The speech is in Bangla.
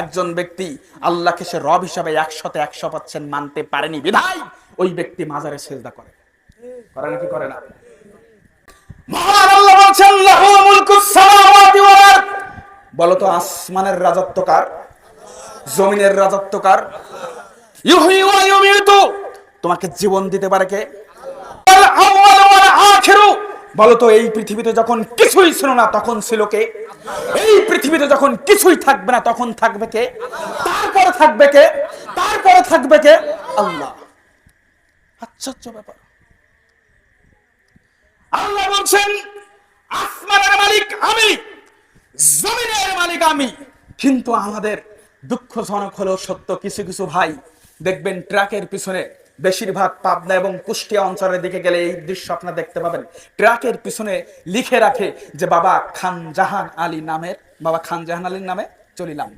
একজন ব্যক্তি আল্লাহকে সে রব হিসাবে একশতে একশো পাচ্ছেন মানতে পারেনি, বিধায় ওই ব্যক্তি মাজারে সেজদা করে। করে নাকি করে না? মহান আল্লাহ বলো তো, আসমানের রাজত্ব কার? জমিনের রাজত্ব কার? তোমাকে জীবন দিতে পারে কে? আখিরু বলো তো এই পৃথিবীতে যখন কিছুই ছিল না, তখন ছিল কে? এই পৃথিবীতে যখন কিছুই থাকবে না, তখন থাকবে কে? তারপরে থাকবে কে? তারপরে থাকবে কে? আল্লাহ। আশ্চর্য ব্যাপার। আল্লাহ বলছেন, আসমানের মালিক আমি, জমিনের মালিক আমি। কিন্তু আমাদের দুঃখজনক হলো সত্য কিছু কিছু ভাই, দেখবেন ট্রাকের পিছনে বেশিরভাগ পাবনা এবং কুষ্টিয়া অঞ্চলের দিকে গেলে এই দৃশ্য আপনার দেখতে পাবেন। ট্রাকের পিছনে লিখে রাখে যে, বাবা খান জাহান আলী নামের, বাবা খান জাহান আলীর নামে চলিলাম।